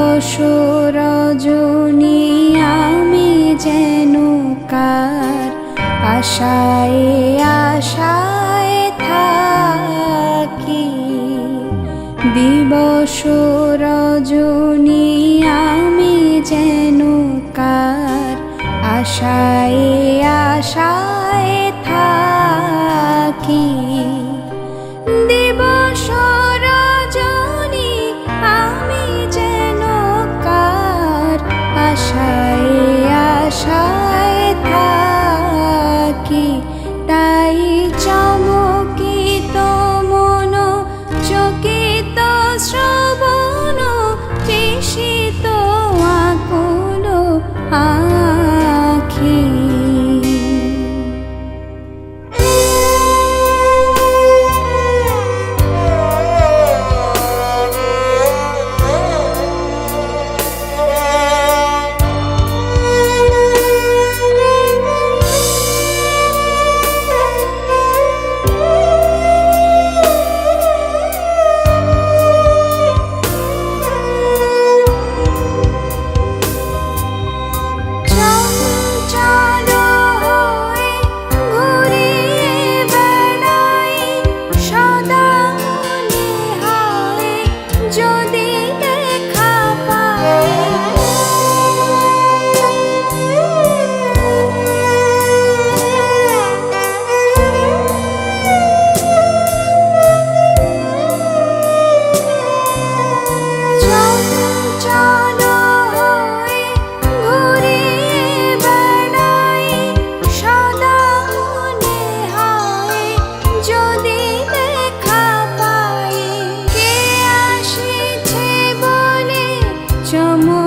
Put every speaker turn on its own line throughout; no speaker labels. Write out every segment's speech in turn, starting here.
রসরজনী আমি যেন কার আশায় আশায় থাকি। দিবস রজনী আমি যেন কার আশায় আশায় 这么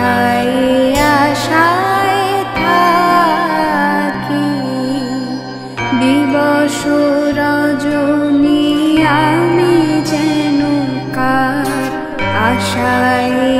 আশায় আশায় থাকি। দিবস রজনী আমি যেন কার আশায়